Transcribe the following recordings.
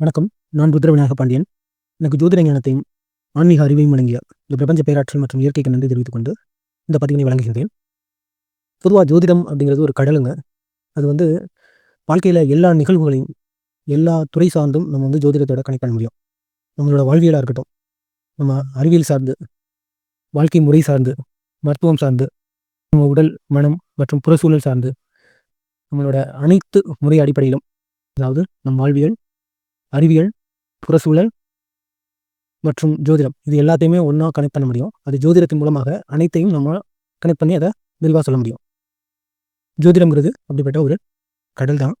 வணக்கம். நான் ருத்ரவிநாயக பாண்டியன். எனக்கு ஜோதிட ஞானத்தையும் ஆன்மீக அறிவையும் வழங்கிய இந்த பிரபஞ்ச பேராற்றல் மற்றும் இயற்கைக்கு நன்றி தெரிவித்துக் கொண்டு இந்த பதிவினை வழங்குகின்றேன். பொதுவாக ஜோதிடம் அப்படிங்கிறது ஒரு கடலுங்க. அது வந்து வாழ்க்கையில் எல்லா நிகழ்வுகளையும் எல்லா துறை சார்ந்தும் நம்ம வந்து ஜோதிடத்தோட கனெக்ட் பண்ண முடியும். நம்மளோட வாழ்வியலாக இருக்கட்டும். நம்ம அறிவியல் சார்ந்து வாழ்க்கை முறை சார்ந்து மருத்துவம் சார்ந்து நம்ம உடல் மனம் மற்றும் புறச்சூழல் சார்ந்து நம்மளோட அனைத்து முறை அடிப்படையிலும் அதாவது நம் வாழ்வியல் அறிவியல் புறசூழல் மற்றும் ஜோதிடம். இது எல்லாத்தையுமே ஒன்றா கனெக்ட் பண்ண முடியும். அது ஜோதிடத்தின் மூலமாக அனைத்தையும் நம்ம கனெக்ட் பண்ணி அதை விரிவாக சொல்ல முடியும். ஜோதிடம்ங்கிறது அப்படிப்பட்ட ஒரு கடல் தான்.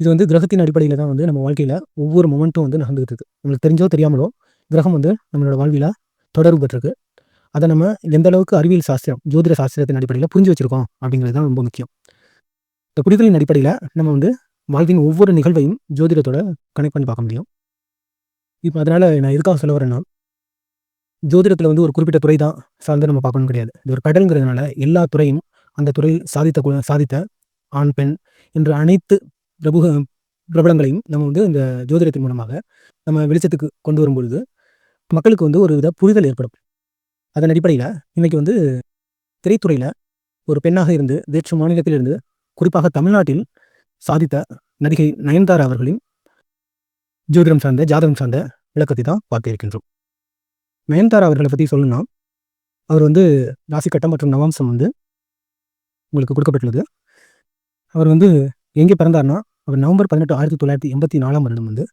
இது வந்து கிரகத்தின் அடிப்படையில் தான் வந்து நம்ம வாழ்க்கையில் ஒவ்வொரு மொமெண்ட்டும் வந்து நடந்துகிட்டு இருக்குது நம்மளுக்கு தெரிஞ்சோ தெரியாமலோ கிரகம் வந்து நம்மளோட வாழ்வியில் தொடர்பு பெற்றிருக்கு. அதை நம்ம எந்த அளவுக்கு அறிவியல் சாஸ்திரம் ஜோதிட சாஸ்திரத்தின் அடிப்படையில் புரிஞ்சு வச்சிருக்கோம் அப்படிங்கிறது தான் ரொம்ப முக்கியம். இந்த புரிதலின் அடிப்படையில் நம்ம வந்து வாழ்வின் ஒவ்வொரு நிகழ்வையும் ஜோதிடத்தோட கனெக்ட் பண்ணி பார்க்க முடியும். இப்போ அதனால் நான் எதுக்காக சொல்ல வரேன்னா ஜோதிடத்தில் வந்து ஒரு குறிப்பிட்ட துறை தான் சார்ந்து நம்ம பார்க்கணும் கிடையாது. இது ஒரு கடல்ங்கிறதுனால எல்லா துறையும் அந்த துறை சாதித்த சாதித்த ஆண் பெண் என்ற அனைத்து பிரபு பிரபலங்களையும் நம்ம வந்து இந்த ஜோதிடத்தின் மூலமாக நம்ம வெளிச்சத்துக்கு கொண்டு வரும்பொழுது மக்களுக்கு வந்து ஒரு வித புரிதல் ஏற்படும். அதன் அடிப்படையில் இன்றைக்கி வந்து திரைத்துறையில் ஒரு பெண்ணாக இருந்து வேற்று மாநிலத்தில் இருந்து குறிப்பாக தமிழ்நாட்டில் சாதித்த நடிகை நயன்தாரா அவர்களின் ஜோதிடம் சார்ந்த ஜாதகம் சார்ந்த விளக்கத்தை தான் பார்க்க இருக்கின்றோம். நயன்தாரா அவர்களை பற்றி சொல்லணும்னா அவர் வந்து ராசிக்கட்டம் மற்றும் நவாம்சம் வந்து உங்களுக்கு கொடுக்கப்பட்டுள்ளது. அவர் வந்து எங்கே பிறந்தார்னா அவர் நவம்பர் பதினெட்டு ஆயிரத்தி தொள்ளாயிரத்தி எண்பத்தி நாலாம் வருடம் வந்து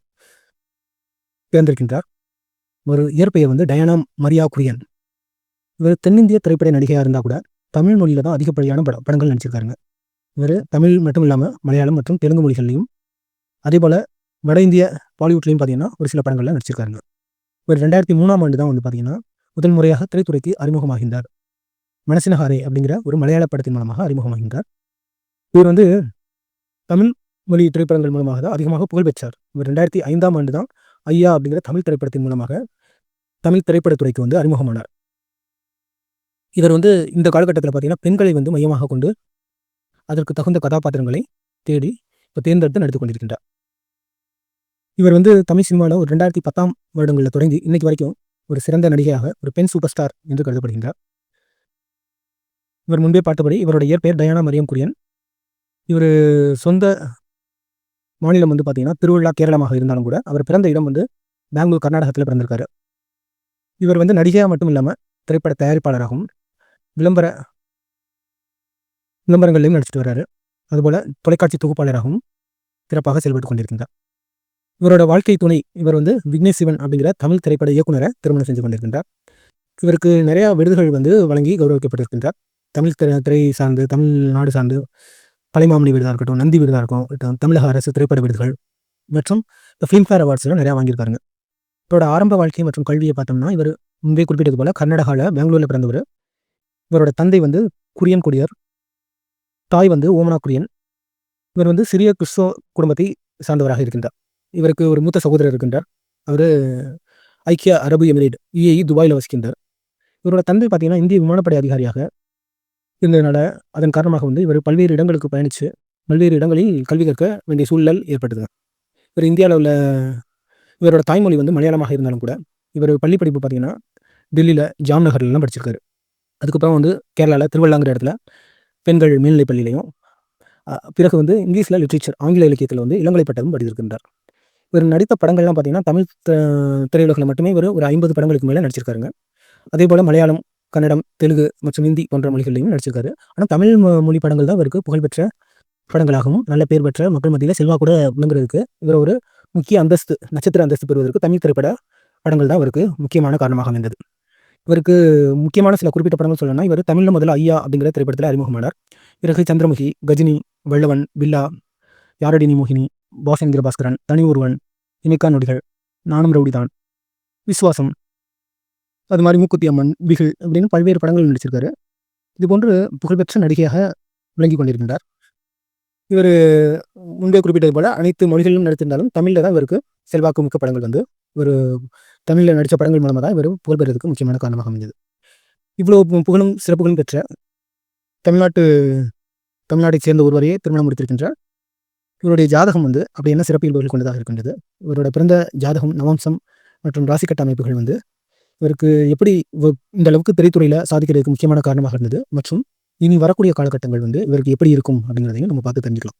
பிறந்திருக்கின்றார். ஒரு இயற்பெயர் வந்து டயானா மரியா குரியன். இவர் தென்னிந்திய திரைப்பட நடிகையாக இருந்தால் கூட தமிழ் மொழியில் தான் அதிகப்படியான படங்கள் நடிச்சிருக்காருங்க. இவர் தமிழ் மட்டும் இல்லாமல் மலையாளம் மற்றும் தெலுங்கு மொழிகள்லையும். அதே போல் வட இந்திய பாலிவுட்லையும் பார்த்தீங்கன்னா ஒரு சில படங்களில் நடிச்சிருக்காருங்க. இவர் ரெண்டாயிரத்தி மூணாம் ஆண்டு தான் வந்து பார்த்தீங்கன்னா முதல் முறையாக திரைத்துறைக்கு அறிமுகமாகின்றார். மனசினஹாரே அப்படிங்கிற ஒரு மலையாள படத்தின் மூலமாக அறிமுகமாகின்றார். இவர் வந்து தமிழ் மொழி திரைப்படங்கள் மூலமாக தான் அதிகமாக புகழ் பெற்றார். இவர் ரெண்டாயிரத்தி ஐந்தாம் ஆண்டு தான் ஐயா அப்படிங்கிற தமிழ் திரைப்படத்தின் மூலமாக தமிழ் திரைப்படத்துறைக்கு வந்து அறிமுகமானார். இவர் வந்து இந்த காலகட்டத்தில் பார்த்தீங்கன்னா பெண்களை வந்து மையமாக கொண்டு அதற்கு தகுந்த கதாபாத்திரங்களை தேடி இப்போ தேர்ந்தெடுத்து நடித்து கொண்டிருக்கின்றார். இவர் வந்து தமிழ் சினிமாவில் ஒரு ரெண்டாயிரத்தி பத்தாம் வருடங்களில் தொடங்கி இன்னைக்கு வரைக்கும் ஒரு சிறந்த நடிகையாக ஒரு பெண் சூப்பர் ஸ்டார் என்று கருதப்படுகின்றார். இவர் முன்பே பார்த்தபடி இவருடைய இயற்பெயர் டயானா மரியம் குரியன். இவர் சொந்த மாநிலம் வந்து பார்த்தீங்கன்னா திருவிழா கேரளமாக இருந்தாலும் கூட அவர் பிறந்த இடம் வந்து பெங்களூர் கர்நாடகத்தில் பிறந்திருக்காரு. இவர் வந்து நடிகையாக மட்டும் இல்லாமல் திரைப்பட தயாரிப்பாளராகவும் விளம்பர விளம்பரங்களையும் நடிச்சிட்டு வர்றாரு. அதுபோல் தொலைக்காட்சி தொகுப்பாளராகவும் சிறப்பாக செயல்பட்டு கொண்டிருக்கின்றார். இவரோட வாழ்க்கை துணை இவர் வந்து விக்னேஷ் சிவன் அப்படிங்கிற தமிழ் திரைப்பட இயக்குனரை திருமணம் செஞ்சு கொண்டிருக்கின்றார். இவருக்கு நிறையா விருதுகள் வந்து வழங்கி கௌரவிக்கப்பட்டிருக்கின்றார். தமிழ் திரை திரை சார்ந்து தமிழ்நாடு சார்ந்து பழைமாமணி விருதாக இருக்கட்டும் நந்தி விருதாக இருக்கட்டும் தமிழக அரசு திரைப்பட விருதுகள் மற்றும் ஃபிலிம்ஃபேர் அவார்ட்ஸ்லாம் நிறையா வாங்கியிருக்காருங்க. இவரோட ஆரம்ப வாழ்க்கை மற்றும் கல்வியை பார்த்தோம்னா இவர் முன்பே குறிப்பிட்டது போல் கர்நாடகாவில் பெங்களூரில் பிறந்தவர். இவரோட தந்தை வந்து குரியன் குடியர். தாய் வந்து ஓமனா குரியன் இவர் வந்து சிறிய கிறிஸ்தவ குடும்பத்தை சார்ந்தவராக இருக்கின்றார். இவருக்கு ஒரு மூத்த சகோதரர் இருக்கின்றார். அவர் ஐக்கிய அரபு எமிரேட் யுஏஇ துபாயில் வசிக்கின்றார். இவரோட தந்தை பார்த்தீங்கன்னா இந்திய விமானப்படை அதிகாரியாக இருந்ததுனால அதன் காரணமாக வந்து இவர் பல்வேறு இடங்களுக்கு பயணித்து பல்வேறு இடங்களில் கல்வி கற்க வேண்டிய சூழல் ஏற்பட்டது. இவர் இந்தியாவில் உள்ள இவரோட தாய்மொழி வந்து மலையாளமாக இருந்தாலும் கூட இவர் பள்ளி படிப்பு பார்த்தீங்கன்னா டெல்லியில் ஜாம்நகர்லாம் படிச்சிருக்காரு. அதுக்கப்புறம் வந்து கேரளாவில் திருவள்ளாங்கிற இடத்துல பெண்கள் மேல்நிலைப் பள்ளியிலையும் பிறகு வந்து இங்கிலீஷில் லிட்ரேச்சர் ஆங்கில இலக்கியத்தில் வந்து இளங்கலை பட்டமும் படித்திருக்கின்றார். இவர் நடித்த படங்கள்லாம் பார்த்தீங்கன்னா தமிழ் திரையுலகில் மட்டுமே இவர் ஒரு ஐம்பது படங்களுக்கு மேலே நடிச்சிருக்காருங்க. அதே போல் மலையாளம் கன்னடம் தெலுங்கு மற்றும் ஹிந்தி போன்ற மொழிகள்லையும் நடிச்சிருக்காரு. ஆனால் தமிழ் மொழி படங்கள் தான் இவருக்கு புகழ்பெற்ற படங்களாகவும் நல்ல பேர் பெற்ற மக்கள் மத்தியில் செல்வா கூட விளங்குறதுக்கு இவர் ஒரு முக்கிய அந்தஸ்து நட்சத்திர அந்தஸ்து பெறுவதற்கு தமிழ் திரைப்பட படங்கள் தான் அவருக்கு முக்கியமான காரணமாக அமைந்தது. இவருக்கு முக்கியமான சில குறிப்பிட்ட படங்கள் சொல்லணும்னா இவர் தமிழில் முதல்ல ஐயா அப்படிங்கிற திரைப்படத்தில் அறிமுகமானார். பிறகு சந்திரமுகி கஜினி வெள்ளவன் பில்லா யாரடினி மோகினி பாசேந்திர பாஸ்கரன் தனி ஒருவன் இமைக்கா நொடிகள் நானும் ரவுடிதான் விஸ்வாசம் அது மாதிரி மூக்குத்தி அம்மன் பிகில் அப்படின்னு பல்வேறு படங்கள் நடிச்சிருக்காரு. இதுபோன்று புகழ்பெற்ற நடிகையாக விளங்கி கொண்டிருக்கின்றார். இவர் முன்பே குறிப்பிட்டது போல அனைத்து மொழிகளிலும் நடித்திருந்தாலும் தமிழில் தான் இவருக்கு செல்வாக்கு மிக்க படங்கள் வந்து ஒரு தமிழில் நடித்த படங்கள் மூலமாக தான் இவர் புகழ் முக்கியமான காரணமாக அமைந்தது. இவ்வளோ புகழும் சிறப்புகளும் பெற்ற தமிழ்நாட்டு தமிழ்நாட்டை சேர்ந்த ஒருவரையே திருமணம் முடித்திருக்கின்றார் இவருடைய ஜாதகம் வந்து அப்படி என்ன சிறப்பு இயல்புகள் கொண்டதாக இருக்கின்றது. இவரோட பிறந்த ஜாதகம் நவம்சம் மற்றும் ராசிக்கட்ட அமைப்புகள் வந்து இவருக்கு எப்படி இந்த அளவுக்கு திரைத்துறையில் சாதிக்கிறதுக்கு முக்கியமான காரணமாக இருந்தது மற்றும் இனி வரக்கூடிய காலகட்டங்கள் வந்து இவருக்கு எப்படி இருக்கும் அப்படிங்கிறதையும் நம்ம பார்த்து தெரிஞ்சுக்கலாம்.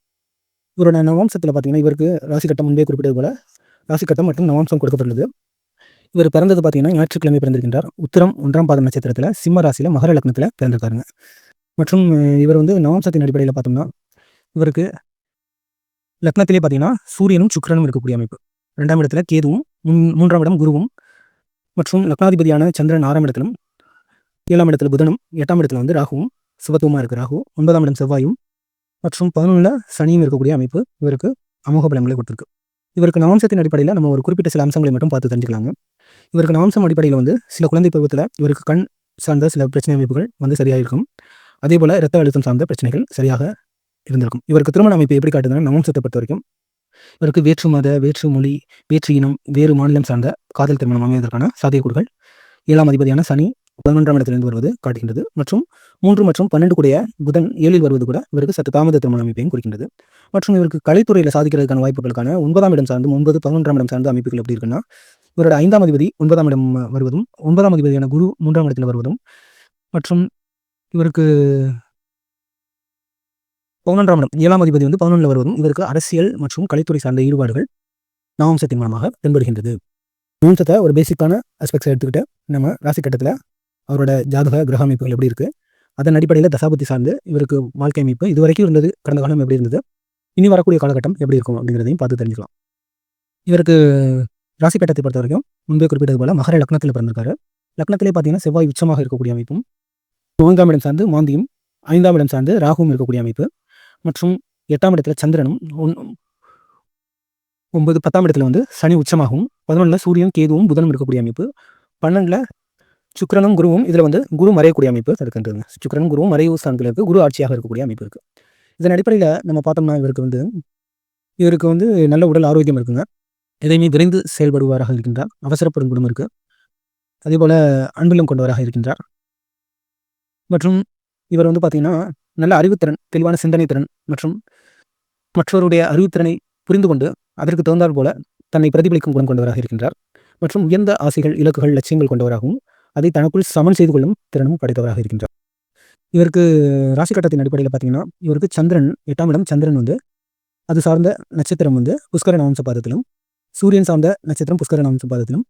இவரோட நவம்சத்தில் பார்த்தீங்கன்னா இவருக்கு ராசிக்கட்டம் முன்பே குறிப்பிட்டது போல ராசிக்கட்டம் மற்றும் நவம்சம் கொடுக்கப்பட்டுள்ளது. இவர் பிறந்தது பார்த்தீங்கன்னா ஞாயிற்றுக்கிழமை பிறந்திருக்கின்றார். உத்திரம் ஒன்றாம் பாதம் நட்சத்திரத்தில் சிம்ம ராசியில் மகர லக்னத்தில் பிறந்திருக்காருங்க. மற்றும் இவர் வந்து நவம்சத்தின் அடிப்படையில் பார்த்தோம்னா இவருக்கு லக்னத்திலே பார்த்தீங்கன்னா சூரியனும் சுக்கிரனும் இருக்கக்கூடிய அமைப்பு. ரெண்டாம் இடத்துல கேதுவும் மூன்றாம் இடம் குருவும் மற்றும் லக்னாதிபதியான சந்திரன் ஆறாம் இடத்திலும் ஏழாம் இடத்துல புதனும் எட்டாம் இடத்துல வந்து ராகுவும் சுபத்துவமாக இருக்கு ராகு. ஒன்பதாம் இடம் செவ்வாயும் மற்றும் பதினொன்றில் சனியும் இருக்கக்கூடிய அமைப்பு இவருக்கு அமோக பலன்களை கொடுத்துருக்கு. இவருக்கு நவம்சத்தின் அடிப்படையில் நம்ம ஒரு குறிப்பிட்ட சில அம்சங்களை மட்டும் பார்த்து தெரிஞ்சுக்கலாங்க. இவருக்கு நாம்சம் அடிப்படையில் வந்து சில குழந்தை பருவத்தில் இவருக்கு கண் சார்ந்த சில பிரச்சனை அமைப்புகள் வந்து சரியாக இருக்கும் அதே போல் ரத்த அழுத்தம் சார்ந்த பிரச்சனைகள் சரியாக இருந்திருக்கும். இவருக்கு திருமண அமைப்பு எப்படி காட்டுதுன்னா நவம்சத்தை பொறுத்த வரைக்கும் இவருக்கு வேற்று மத வேற்று மொழி வேற்று இனம் வேறு மாநிலம் சார்ந்த காதல் திருமணம் அமைவதற்கான சாத்தியக்கூறுகள். ஏழாம் அதிபதியான சனி பதினொன்றாம் இடத்திலிருந்து வருவது காட்டுகின்றது. மற்றும் மூன்று மற்றும் பன்னெண்டு கூடிய புதன் ஏழில் வருவது கூட இவருக்கு சற்று தாமத திருமண அமைப்பையும் குறிக்கின்றது. மற்றும் இவருக்கு கலைத்துறையில் சாதிக்கிறதுக்கான வாய்ப்புகளுக்கான ஒன்பதாம் இடம் சார்ந்து ஒன்பது பதினொன்றாம் இடம் சார்ந்த அமைப்புகள் எப்படி இருக்குன்னா இவரோட ஐந்தாம் அதிபதி ஒன்பதாம் இடம் வருவதும் ஒன்பதாம் அதிபதியான குரு மூன்றாம் இடத்தில் வருவதும் மற்றும் இவருக்கு பதினொன்றாம் இடம் ஏழாம் அதிபதி வந்து பதினொன்றில் வருவதும் இவருக்கு அரசியல் மற்றும் கலைத்துறை சார்ந்த ஈடுபாடுகள் நவம்சத்தின் மூலமாக தென்படுகின்றது. நவம்சத்தை ஒரு பேசிக்கான அஸ்பெக்ட்ஸை எடுத்துக்கிட்டு நம்ம ராசி கட்டத்தில் அவரோட ஜாதக கிரக அமைப்புகள் எப்படி இருக்குது அதன் அடிப்படையில் தசாபத்தி சார்ந்து இவருக்கு வாழ்க்கை அமைப்பு இது வரைக்கும் இருந்தது கடந்த காலம் எப்படி இருந்தது இனி வரக்கூடிய காலகட்டம் எப்படி இருக்கும் அப்படிங்கிறதையும் பார்த்து தெரிஞ்சுக்கலாம். இவருக்கு ராசிப்பேட்டத்தை பொறுத்த வரைக்கும் முன்பே குறிப்பிட்டது போல மகர லக்னத்தில் பிறந்திருக்காரு. லக்னத்திலே பார்த்தீங்கன்னா செவ்வாய் உச்சமாக இருக்கக்கூடிய அமைப்பும் நான்காம் இடம் சார்ந்து மாந்தியும் ஐந்தாம் இடம் சார்ந்து ராகுவும் இருக்கக்கூடிய அமைப்பு. மற்றும் எட்டாம் இடத்துல சந்திரனும் ஒன்- ஒன்பது பத்தாம் இடத்துல வந்து சனி உச்சமாகவும் பதினொன்றில் சூரியன் கேதுவும் புதனும் இருக்கக்கூடிய அமைப்பு. பன்னெண்டில் சுக்கிரனும் குருவும் இதில் வந்து குரு மறையக்கூடிய அமைப்பு இருக்கின்றது சுக்கிரனும் குருவும் மறைவு ஸ்தானத்தில் இருக்குது குரு ஆட்சியாக இருக்கக்கூடிய அமைப்பு இருக்குது இதன் அடிப்படையில் நம்ம பார்த்தோம்னா இவருக்கு வந்து இவருக்கு வந்து நல்ல உடல் ஆரோக்கியம் இருக்குங்க. எதையுமே விரைந்து செயல்படுவாராக இருக்கின்றார். அவசரப்படும் குணம் இருக்கு. அதே போல அன்பிலும் கொண்டவராக இருக்கின்றார். மற்றும் இவர் வந்து பார்த்தீங்கன்னா நல்ல அறிவுத்திறன் தெளிவான சிந்தனை திறன் மற்றும் மற்றவருடைய அறிவுத்திறனை புரிந்து கொண்டு அதற்கு தகுந்தாற் போல தன்னை பிரதிபலிக்கும் குணம் கொண்டவராக இருக்கின்றார். மற்றும் உயர்ந்த ஆசைகள் இலக்குகள் லட்சியங்கள் கொண்டவராகவும் அதை தனக்குள் சமன் செய்து கொள்ளும் திறனும் படைத்தவராக இருக்கின்றார். இவருக்கு ராசி கட்டத்தின் அடிப்படையில் பார்த்தீங்கன்னா இவருக்கு சந்திரன் எட்டாம் இடம் சந்திரன் வந்து அது சார்ந்த நட்சத்திரம் வந்து புஷ்கர நவம்ச பாதத்திலும் சூரியன் சார்ந்த நட்சத்திரம் புஷ்கர நவம்ச பாதத்திலும்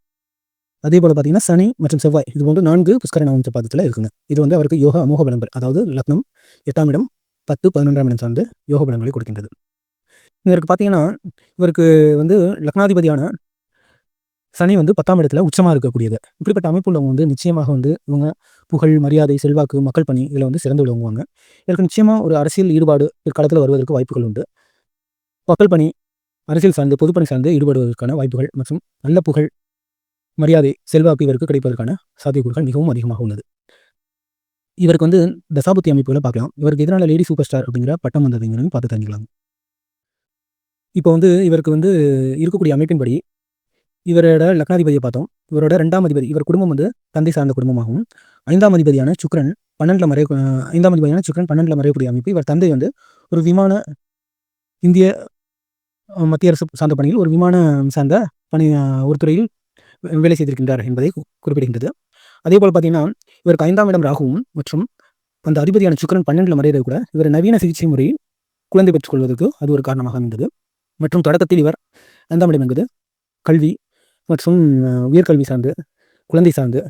அதே போல் பார்த்தீங்கன்னா சனி மற்றும் செவ்வாய் இது போன்று நான்கு புஷ்கர நவம்ச பாதத்தில் இருக்குங்க. இது வந்து அவருக்கு யோக அமோக பலன்கள் அதாவது லக்னம் எட்டாம் இடம் பத்து பதினொன்றாம் இடம் சார்ந்து யோக பலன்களை கொடுக்கின்றது. இதற்கு பார்த்தீங்கன்னா இவருக்கு வந்து லக்னாதிபதியான சனி வந்து பத்தாம் இடத்துல உச்சமாக இருக்கக்கூடியது. இப்படிப்பட்ட அமைப்பு உள்ளவங்க வந்து நிச்சயமாக வந்து இவங்க புகழ் மரியாதை செல்வாக்கு மக்கள் பணி இதில் வந்து சிறந்து விளங்குவாங்க. இதற்கு நிச்சயமாக ஒரு அரசியல் ஈடுபாடு பிற்காலத்தில் வருவதற்கு வாய்ப்புகள் உண்டு. மக்கள் பணி அரசியல் சார்ந்து பொதுப்பணி சார்ந்து ஈடுபடுவதற்கான வாய்ப்புகள் மற்றும் நல்ல புகழ் மரியாதை செல்வாக்கு இவருக்கு கிடைப்பதற்கான சாத்தியக்கூறுகள் மிகவும் அதிகமாக உள்ளது. இவருக்கு வந்து தசாபுத்தி அமைப்புகளை பார்க்கலாம். இவருக்கு எதிரான லேடி சூப்பர் ஸ்டார் அப்படிங்கிற பட்டம் வந்ததுங்கிறது பார்த்து தெரிஞ்சுக்கலாம். இப்போ வந்து இவருக்கு வந்து இருக்கக்கூடிய அமைப்பின்படி இவரோட லக்னாதிபதியை பார்த்தோம். இவரோட ரெண்டாம் அதிபதி இவர் குடும்பம் வந்து தந்தை சார்ந்த குடும்பமாகவும் ஐந்தாம் அதிபதியான சுக்கிரன் பன்னெண்டில் மறைய ஐந்தாம் அதிபதியான சுக்கிரன் பன்னெண்டில் மறையக்கூடிய அமைப்பு இவர் தந்தை வந்து ஒரு விமான இந்திய மத்திய அரசு சார்ந்த பணியில் ஒரு விமானம் சார்ந்த பணி ஒரு துறையில் வே- வேலை செய்திருக்கின்றார் என்பதை குறிப்பிடுகின்றது. அதே போல் பார்த்தீங்கன்னா இவருக்கு ஐந்தாம் இடம் ராகுவும் மற்றும் அந்த அதிபதியான சுக்கிரன் பன்னெண்டில் மறையறது கூட இவர் நவீன சிகிச்சை முறையில் குழந்தை பெற்றுக்கொள்வதற்கு அது ஒரு காரணமாக அமைந்தது. மற்றும் தொடக்கத்தில் இவர் ஐந்தாம் இடம் என்பது கல்வி மற்றும் உயர்கல்வி சார்ந்து குழந்தை சார்ந்து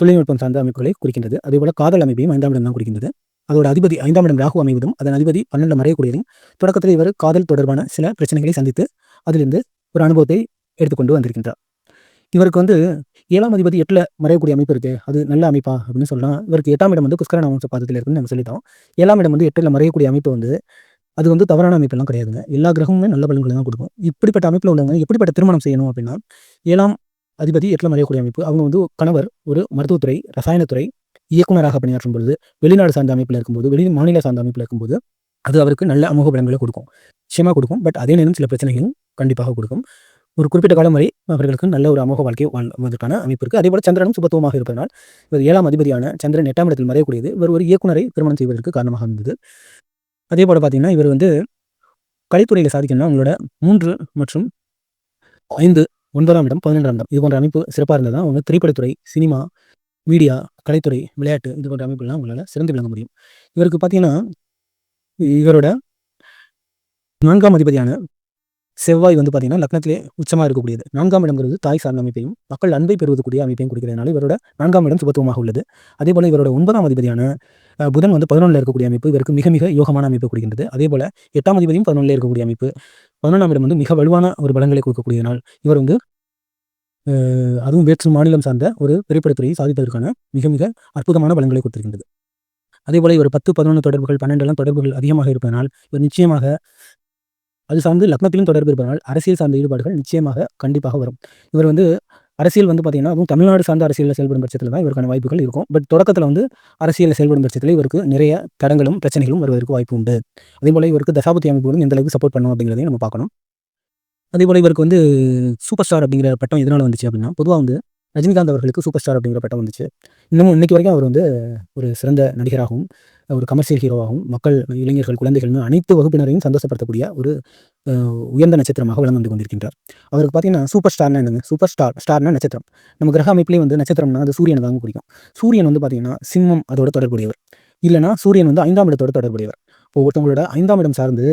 தொழில்நுட்பம் சார்ந்த அமைப்புகளை குறிக்கின்றது. அதேபோல காதல் அமைப்பையும் ஐந்தாம் இடம் தான் குறிக்கின்றது. அதோட அதிபதி ஐந்தாம் இடம் ராகு அமைவதும் அதன் அதிபதி பன்னெண்டு மறையக்கூடியதும் தொடக்கத்தில் இவர் காதல் தொடர்பான சில பிரச்சனைகளை சந்தித்து அதிலிருந்து ஒரு அனுபவத்தை எடுத்துக்கொண்டு வந்திருக்கின்றார். இவருக்கு வந்து ஏழாம் அதிபதி எட்டில் மறையக்கூடிய அமைப்பு இருக்கு அது நல்ல அமைப்பா அப்படின்னு சொல்லலாம். இவருக்கு எட்டாம் இடம் வந்து புஷ்கர நாமச பாதத்தில் இருக்குன்னு நம்ம சொல்லிட்டோம். ஏழாம் இடம் வந்து எட்டில் மறையக்கூடிய அமைப்பு வந்து அது வந்து தவறான அமைப்பெல்லாம் கிடையாதுங்க. எல்லா கிரகமுமே நல்ல பலன்களை தான் கொடுக்கும். இப்படிப்பட்ட அமைப்பில் உள்ளவங்க எப்படிப்பட்ட திருமணம் செய்யணும் அப்படின்னா ஏழாம் அதிபதி எட்டில் மறையக்கூடிய அமைப்பு. அவங்க வந்து கணவர் ஒரு மருத்துவத்துறை ரசாயனத்துறை இயக்குனராக பணியாற்றும் பொழுது வெளிநாடு சார்ந்த அமைப்பில் இருக்கும்போது வெளி மாநில சார்ந்த அமைப்பில் இருக்கும்போது அது அவருக்கு நல்ல அமோக பலன்களை கொடுக்கும். நிச்சயமாக கொடுக்கும். பட் அதே நேரம் சில பிரச்சனைகளும் கண்டிப்பாக கொடுக்கும். ஒரு குறிப்பிட்ட காலம் வரை அவர்களுக்கு நல்ல ஒரு அமோக வாழ்க்கை வாழ்வதற்கான அமைப்பு இருக்குது அதே போல சந்திரனும் சுபத்துவமாக இருப்பதனால் இவர் ஏழாம் அதிபதியான சந்திரன் எட்டாம் இடத்தில் மறையக்கூடியது இவர் ஒரு இயக்குனரை திருமணம் செய்வதற்கு காரணமாக இருந்தது. அதே போல் பார்த்தீங்கன்னா இவர் வந்து கலைத்துறையில் சாதிக்கணும்னா உங்களோட மூன்று மற்றும் ஐந்து ஒன்பதாம் இடம் பதினெண்டாம் இடம் இது போன்ற அமைப்பு சிறப்பாக இருந்ததுதான் தான் அவங்க திரைப்படத்துறை சினிமா மீடியா கலைத்துறை விளையாட்டு இது போன்ற அமைப்புலாம் உங்களால் சிறந்து விளங்க முடியும். இவருக்கு பார்த்தீங்கன்னா இவரோட நான்காம் அதிபதியான செவ்வாய் வந்து பார்த்தீங்கன்னா லக்னத்திலே உச்சமாக இருக்கக்கூடியது. நான்காம் இடங்கிறது தாய் சார்ந்த அமைப்பையும் மக்கள் அன்பை பெறுவதற்குரிய அமைப்பையும் கொடுக்கிறதுனால இவரோட நான்காம் இடம் சுபத்துவமாக உள்ளது. அதே போல் இவரோட ஒன்பதாம் அதிபதியான புதன் வந்து பதினொன்றில் இருக்கக்கூடிய அமைப்பு இவருக்கு மிக மிக யோகமான அமைப்பு கொடுக்கின்றது அதே போல் எட்டாம் அதிபதியும் பதினொன்றில் இருக்கக்கூடிய அமைப்பு. பதினொன்றாம் இடம் வந்து மிக வலுவான ஒரு பலங்களை கொடுக்கக்கூடியதனால் இவர் வந்து அதுவும் வேற்று மாநிலம் சார்ந்த ஒரு திரைப்படத்துறையை சாதிப்பதற்கான மிக மிக அற்புதமான பலங்களை கொடுத்திருக்கின்றது. அதேபோல் இவர் பத்து பதினொன்று தொடர்புகள் பன்னெண்டெல்லாம் தொடர்புகள் அதிகமாக இருப்பதனால் இவர் நிச்சயமாக அது சார்ந்து லக்னத்திலும் தொடர்பு இருப்பதனால் அரசியல் சார்ந்த ஈடுபாடுகள் நிச்சயமாக கண்டிப்பாக வரும். இவர் வந்து அரசியல் வந்து பார்த்தீங்கன்னா அதுவும் தமிழ்நாடு சார்ந்த அரசியலில் செயல்படும் பட்சத்தில் தான் இவருக்கான வாய்ப்புகள் இருக்கும். பட் தொடக்கத்தில் வந்து அரசியலில் செயல்படும் பட்சத்தில் இவருக்கு நிறைய தடங்களும் பிரச்சனைகளும் வருவதற்கு வாய்ப்பு உண்டு. அதே போல் இவருக்கு தசாபதி அமைப்புகளும் எந்த அளவுக்கு சப்போர்ட் பண்ணும் அப்படிங்கிறதையும் நம்ம பார்க்கணும். அதே போல் இவருக்கு வந்து சூப்பர் ஸ்டார் அப்படிங்கிற பட்டம் எதனால் வந்துச்சு அப்படின்னா பொதுவாக வந்து ரஜினிகாந்த் அவர்களுக்கு சூப்பர் ஸ்டார் அப்படிங்கிற பட்டம் வந்துச்சு. இன்னமும் இன்னைக்கு வரைக்கும் அவர் வந்து ஒரு சிறந்த நடிகராகவும் ஒரு கமர்ஷியல் ஹீரோவாகவும் மக்கள் இளைஞர்கள் குழந்தைகள்னு அனைத்து வகுப்பினரையும் சந்தோஷப்படுத்தக்கூடிய ஒரு உயர்ந்த நட்சத்திரமாக வளர்ந்து வந்து கொண்டிருக்கின்றார். அவருக்கு பார்த்தீங்கன்னா சூப்பர் ஸ்டார்னா என்னங்க? சூப்பர் ஸ்டார் ஸ்டார்னா நட்சத்திரம். நம்ம கிரக அமைப்புலேயும் வந்து நட்சத்திரம்னா அது சூரியனை தான் பிடிக்கும் சூரியன் வந்து பார்த்தீங்கன்னா சிம்மம் அதோட தொடர்புடையவர். இல்லைனா சூரியன் வந்து ஐந்தாம் இடத்தோட தொடர்புடையவர். இப்போ ஒருத்தவங்களோட ஐந்தாம் இடம் சார்ந்து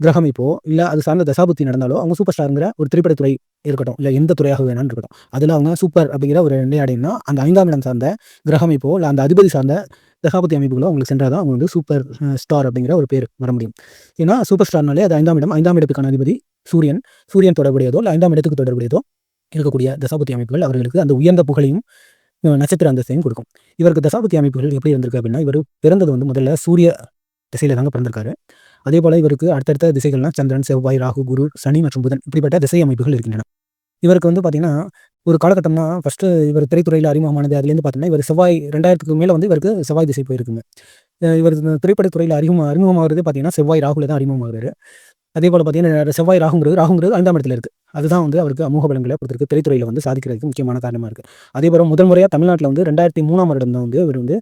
கிரகமைப்போ இல்லை அது சார்ந்த தசாபுத்தி நடந்தாலோ அவங்க சூப்பர் ஸ்டாருங்கிற ஒரு திரைப்படத்துறை இருக்கட்டும் இல்லை எந்த துறையாக வேணாலும் இருக்கட்டும். அதில் அவங்க சூப்பர் அப்படிங்கிற ஒரு நிலையாடினா அந்த ஐந்தாம் இடம் சார்ந்த கிரகமைப்போ இல்லை அந்த அதிபதி சார்ந்த தசாபதி அமைப்புகளோ அவங்களுக்கு சென்றால் தான் அவங்க வந்து சூப்பர் ஸ்டார் அப்படிங்கிற ஒரு பேர் வர முடியும். ஏன்னா சூப்பர் ஸ்டார்னாலே அது ஐந்தாம் இடம் ஐந்தாம் இடத்துக்கான அதிபதி சூரியன். சூரியன் தொடர்புடையதோ இல்லை ஐந்தாம் இடத்துக்கு தொடர்புடையதோ இருக்கக்கூடிய தசாபதி அமைப்புகள் அவர்களுக்கு அந்த உயர்ந்த புகழையும் நட்சத்திர அந்தஸ்தையும் கொடுக்கும். இவருக்கு தசாபதி அமைப்புகள் எப்படி இருந்திருக்கு அப்படின்னா இவர் பிறந்தது வந்து முதல்ல சூரிய திசையில தாங்க பிறந்திருக்காரு. அதே போல இவருக்கு அடுத்தடுத்த திசைகள்லாம் சந்திரன் செவ்வாய் ராகு குரு சனி மற்றும் புதன் இப்படிப்பட்ட திசை அமைப்புகள் இருக்கின்றன. இவருக்கு வந்து பார்த்தீங்கன்னா ஒரு காலகட்டம்னா ஃபஸ்ட்டு இவர் திரைத்துறையில் அறிமுகமானது அதுலேருந்து பார்த்தீங்கன்னா இவர் செவ்வாய் ரெண்டாயிரத்துக்கு மேலே வந்து இவருக்கு செவ்வாய் திசை போயிருக்குங்க. இவர் திரைப்படத்துறையில் அறிமுகம் அறிமுகமாகிறது பார்த்தீங்கன்னா செவ்வாய் ராகுல தான் அறிமுகமாகிறாரு. அதே போல் பார்த்தீங்கன்னா செவ்வாய் ராகுங்கிறது ராகுங்கிறது ஐந்தாம் இடத்துல இருக்குது அதுதான் வந்து அவருக்கு அமோக பலங்களை கொடுத்துருக்கு. திரைத்துறையில் வந்து சாதிக்கிறதுக்கு முக்கியமான காரணமாக இருக்குது அதே போல் முதல் முறையாக தமிழ்நாட்டில் வந்து ரெண்டாயிரத்தி மூணாம் வருடம் தான் வந்து இவர் வந்து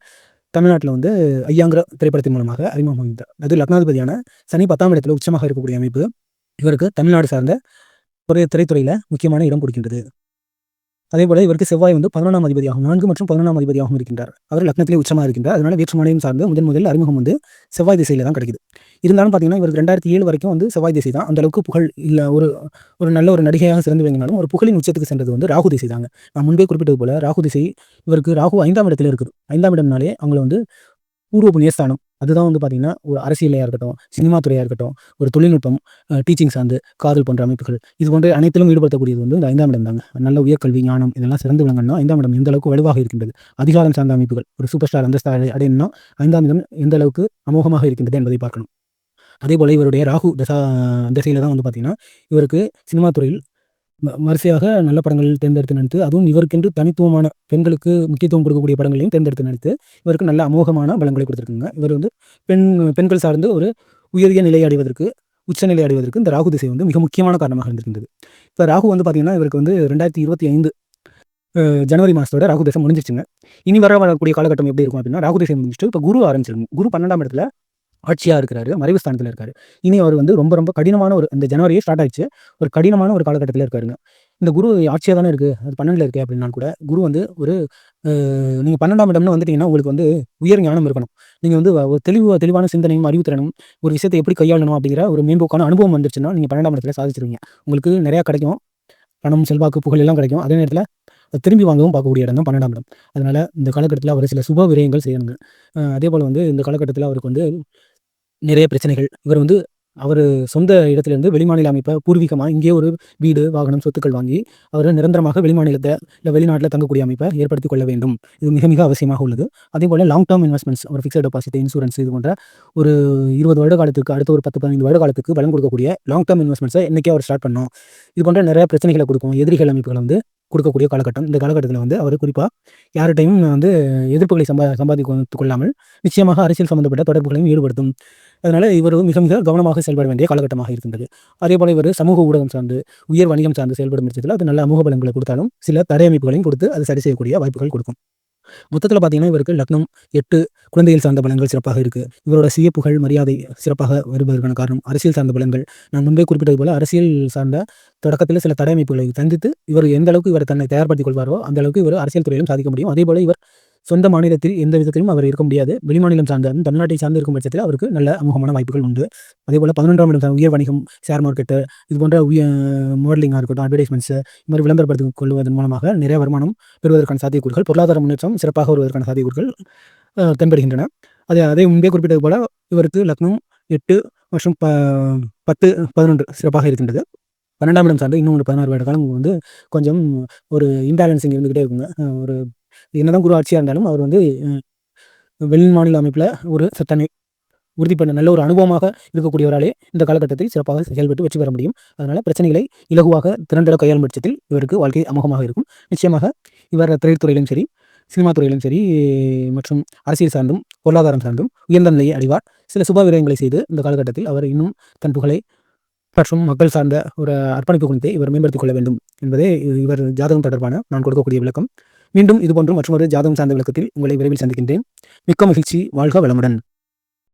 தமிழ்நாட்டில் வந்து ஐயாங்கிற திரைப்படத்தின் மூலமாக அறிமுகமாகிட்டார் அது லக்னாதிபதியான சனி பத்தாம் இடத்தில் உச்சமாக இருக்கக்கூடிய அமைப்பு. இவருக்கு தமிழ்நாடு சார்ந்த துறை திரைத்துறையில் முக்கியமான இடம் கொடுக்கின்றது. அதே போல இவருக்கு செவ்வாய் வந்து பதினொன்றாம் அதிபதியாகும் நான்கு மற்றும் பதினொன்றாம் அதிபதியாகவும் இருக்கின்றார். அவர் லக்னத்திலே உச்சமாக இருக்கின்றார். அதனால வேற்றுமானையும் சார்ந்து முதன் முதல் அறிமுகம் வந்து செவ்வாய் திசையில் தான் கிடைக்குது. இருந்தாலும் பார்த்தீங்கன்னா இவருக்கு ரெண்டாயிரத்தி ஏழு வரைக்கும் வந்து செவ்வாய் திசை தான். அந்த அளவுக்கு புகழ் இல்லை ஒரு ஒரு நல்ல ஒரு நடிகையாக சிறந்து விளங்கினாலும் ஒரு புகழின் உச்சத்துக்கு சென்றது வந்து ராகு திசை தாங்க. நான் முன்பே குறிப்பிட்டது போல ராகு திசை இவருக்கு ராகு ஐந்தாம் இடத்துல இருக்குது. ஐந்தாம் இடம்னாலே அவங்கள வந்து பூர்வ புண்ணியஸ்தானம். அதுதான் வந்து பார்த்தீங்கன்னா ஒரு அரசியலையாக இருக்கட்டும் சினிமா துறையாக இருக்கட்டும் ஒரு தொழில்நுட்பம் டீச்சிங் சார்ந்து காதல் போன்ற அமைப்புகள் இது போன்ற அனைத்திலும் ஈடுபடுத்தக்கூடியது வந்து இந்த ஐந்தாம் இடம் தாங்க. நல்ல உயர்கல்வி ஞானம் இதெல்லாம் சிறந்து விளங்கணும்னா ஐந்தாம் இடம் எந்த அளவுக்கு வலுவாக இருக்கின்றது அதிகாரம் சார்ந்த அமைப்புகள் ஒரு சூப்பர் ஸ்டார் அந்தஸ்தா அடையணும்னா ஐந்தாம் இடம் எந்த அளவுக்கு அமோகமாக இருக்கின்றது என்பதை பார்க்கணும். அதே போல் இவருடைய ராகு தசா திசையில் தான் வந்து பார்த்தீங்கன்னா இவருக்கு சினிமா துறையில் வரிசையாக நல்ல படங்கள் தேர்ந்தெடுத்து நடித்து அதுவும் இவருக்கென்று தனித்துவமான பெண்களுக்கு முக்கியத்துவம் கொடுக்கக்கூடிய படங்களையும் தேர்ந்தெடுத்து நடித்து இவருக்கு நல்ல அமோகமான பலங்களை கொடுத்துருக்குங்க. இவர் வந்து பெண் பெண்கள் சார்ந்து ஒரு உயரிய நிலை அடைவதற்கு உச்சநிலை அடைவதற்கு இந்த ராகு திசை வந்து மிக முக்கியமான காரணமாக இருந்திருந்தது இப்போ ராகு வந்து பார்த்தீங்கன்னா இவருக்கு வந்து ரெண்டாயிரத்தி இருபத்தி ஐந்து ஜனவரி மாதத்தோட ராகு தேசம் முடிஞ்சிருச்சுங்க. இனி வர வரக்கூடிய காலகட்டம் எப்படி இருக்கும் அப்படின்னா ராகு தேசம் முடிஞ்சிட்டு இப்போ குரு ஆரம்பிச்சிருக்கும் குரு பன்னெண்டாம் இடத்துல ஆட்சியாக இருக்கிறாரு மறைவு ஸ்தானத்தில் இருக்காரு. இனி அவர் வந்து ரொம்ப ரொம்ப கடினமான ஒரு இந்த ஜனவரியே ஸ்டார்ட் ஆயிடுச்சு. ஒரு கடினமான ஒரு காலகட்டத்தில் இருக்காருங்க. இந்த குரு ஆட்சியாக தானே இருக்குது அது பன்னெண்டில் இருக்குது அப்படின்னா கூட குரு வந்து ஒரு நீங்கள் பன்னெண்டாம் இடம்னு வந்துட்டீங்கன்னா உங்களுக்கு வந்து உயர் ஞானம் இருக்கணும். நீங்கள் வந்து ஒரு தெளிவு தெளிவான சிந்தனையும் அறிவுத்திறனும் ஒரு விஷயத்தை எப்படி கையாளணும் அப்படிங்கிற ஒரு மேம்போக்கான அனுபவம் வந்துருச்சுன்னா நீங்கள் பன்னெண்டாம் இடத்துல சாதிச்சிருவீங்க. உங்களுக்கு நிறையா கிடைக்கும். பணம் செல்வாக்கு புகழ் எல்லாம் கிடைக்கும். அதே நேரத்தில் திரும்பி வாங்கவும் பார்க்கக்கூடிய இடம் தான் பன்னெண்டாம் இடம். அதனால் இந்த காலகட்டத்தில் அவர் சில சுப விரயங்கள் செய்யணுங்க. அதே போல் வந்து இந்த காலகட்டத்தில் அவருக்கு வந்து நிறைய பிரச்சனைகள். இவர் வந்து அவர் சொந்த இடத்துலேருந்து வெளிமாநில அமைப்பை பூர்வீகமாக இங்கே ஒரு வீடு வாகனம் சொத்துக்கள் வாங்கி அவர் நிரந்தரமாக வெளிமாநிலத்தை இல்லை வெளிநாட்டில் தங்கக்கூடிய அமைப்பை ஏற்படுத்தி கொள்ள வேண்டும். இது மிக மிக அவசியமாக உள்ளது. அதே போல் லாங் டேர்ம் இன்வெஸ்ட்மெண்ட்ஸ் ஒரு ஃபிக்ஸட் டெபாசிட் இன்சூரன்ஸ் இது போன்ற ஒரு இருபது வருட காலத்துக்கு அடுத்த ஒரு பத்து பதினைந்து வருட காலத்துக்கு பலன் கொடுக்கக்கூடிய லாங் டேர்ம் இன்வெஸ்ட்மெண்ட்ஸை இன்றைக்கே அவர் ஸ்டார்ட் பண்ணோம் இது போன்ற நிறைய பிரச்சனைகளை கொடுக்கும். எதிரிகள் அமைப்புகளை வந்து கொடுக்கக்கூடிய காலகட்டம். இந்த காலகட்டத்தில் வந்து அவர் குறிப்பாக யார்கிட்டையும் வந்து எதிர்ப்புகளை சம்பா சம்பாதித்து கொள்ளாமல் நிச்சயமாக அரசியல் சம்பந்தப்பட்ட தொடர்புகளையும் ஈடுபடுத்தும். அதனால் இவர் மிக மிக கவனமாக செயல்பட வேண்டிய காலகட்டமாக இருக்கின்றது. அதே போல இவர் சமூக ஊடகம் சார்ந்து உயர் வணிகம் சார்ந்து செயல்படும் பட்சத்தில் அது நல்ல அமுக பலன்களை கொடுத்தாலும் சில தடை அமைப்புகளையும் கொடுத்து அது சரி செய்யக்கூடிய வாய்ப்புகள் கொடுக்கும். மொத்தத்தில் பார்த்தீங்கன்னா இவருக்கு லக்னம் எட்டு குழந்தைகள் சார்ந்த பலன்கள் சிறப்பாக இருக்குது இவரோட சுய புகழ் மரியாதை சிறப்பாக வருவதற்கான காரணம் அரசியல் சார்ந்த பலன்கள். நான் முன்பே குறிப்பிட்டது போல அரசியல் சார்ந்த தொடக்கத்தில் சில தடை அமைப்புகளை சந்தித்து இவர் எந்த அளவுக்கு இவர் தன்னை தயார்படுத்திக் கொள்வாரோ அந்த அளவுக்கு இவர் அரசியல் துறையிலும் சாதிக்க முடியும். அதே போல இவர் சொந்த மாநிலத்தில் எந்த விதத்திலும் அவர் இருக்க முடியாது. வெளிமாநிலம் சார்ந்தாலும் தமிழ்நாட்டை சார்ந்து இருக்கும் பட்சத்தில் அவருக்கு நல்ல அமோகமான வாய்ப்புகள் உண்டு. அதே போல் பதினொன்றாம் இடம் உயர் வணிகம் ஷேர் மார்க்கெட்டு இது போன்ற உய மாடலிங்காக இருக்கட்டும் அட்வர்டைஸ்மெண்ட்ஸ் இது மாதிரி விளம்பரப்படுத்திக் கொள்வதன் மூலமாக நிறைய வருமானம் பெறுவதற்கான சாத்தியக்கூறுகள் பொருளாதார முன்னேற்றம் சிறப்பாக வருவதற்கான சாத்தியக்கூறுகள் அஹ், தென்படுகின்றன. அதே அதே முன்பே குறிப்பிட்டது போல இவருக்கு லக்னம் எட்டு மற்றும் ப பத்து பதினொன்று சிறப்பாக இருக்கின்றது. பன்னெண்டாம் இடம் சார்ந்து இன்னும் ஒரு பதினாறு வருட காலம் வந்து கொஞ்சம் ஒரு இம்பேலன்சிங் இருந்துகிட்டே இருக்குங்க. ஒரு என்னதான் குரு ஆட்சியாக இருந்தாலும் அவர் வந்து வெளி மாநில அமைப்பில் ஒரு தன்னை உறுதி பண்ண நல்ல ஒரு அனுபவமாக இருக்கக்கூடியவராலே இந்த காலகட்டத்தில் சிறப்பாக செயல்பட்டு வெற்றி பெற முடியும். அதனால் பிரச்சனைகளை இலகுவாக திறண்டட கையாளும் பட்சத்தில் இவருக்கு வாழ்க்கை அமோகமாக இருக்கும். நிச்சயமாக இவர் திரைத்துறையிலும் சரி சினிமா துறையிலும் சரி மற்றும் அரசியல் சார்ந்தும் பொருளாதாரம் சார்ந்தும் உயர்ந்த நிலையை அடைவார். சில சுப விரயங்களை செய்து இந்த காலகட்டத்தில் அவர் இன்னும் தன் புகழை மற்றும் மக்கள் சார்ந்த ஒரு அர்ப்பணிப்பு குணத்தை இவர் மேம்படுத்திக் கொள்ள வேண்டும் என்பதே இவர் ஜாதகம் தொடர்பான நான் கொடுக்கக்கூடிய விளக்கம். மீண்டும் இதுபோன்று மற்றொரு ஜாதகம் சார்ந்த விளக்கத்தில் உங்களை விரைவில் சந்திக்கின்றேன். மிக்க மகிழ்ச்சி. வாழ்க வளமுடன்.